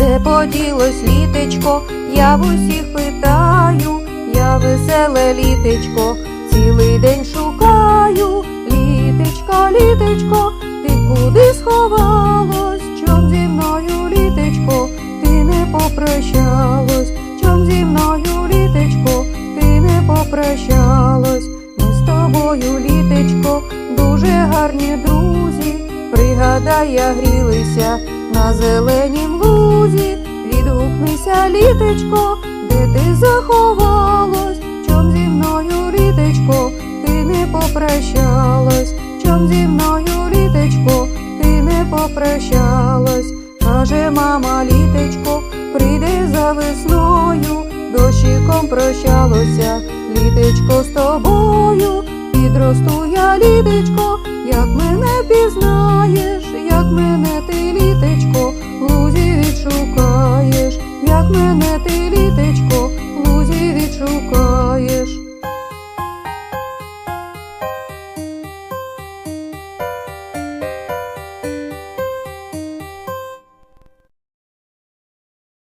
де поділось літечко, я в усіх питаю, я веселе літечко, цілий день шукаю. Літечко, літечко, ти куди сховалось? Чом зі мною, літечко, ти не попрощалось? Чом зі мною, літечко, ти не попрощалось? Ми з тобою, літечко, дуже гарні друзі. Пригадай, я грілися на зеленім. Відгукнися, літечко, де ти заховалось? Чом зі мною, літечко, ти не попрощалась? Чом зі мною, літечко, ти не попрощалась? Каже мама, літечко, прийде за весною, дощиком прощалося, літечко з тобою, підросту я, літечко, як мене пізнаєш, ти вітечко, лузі.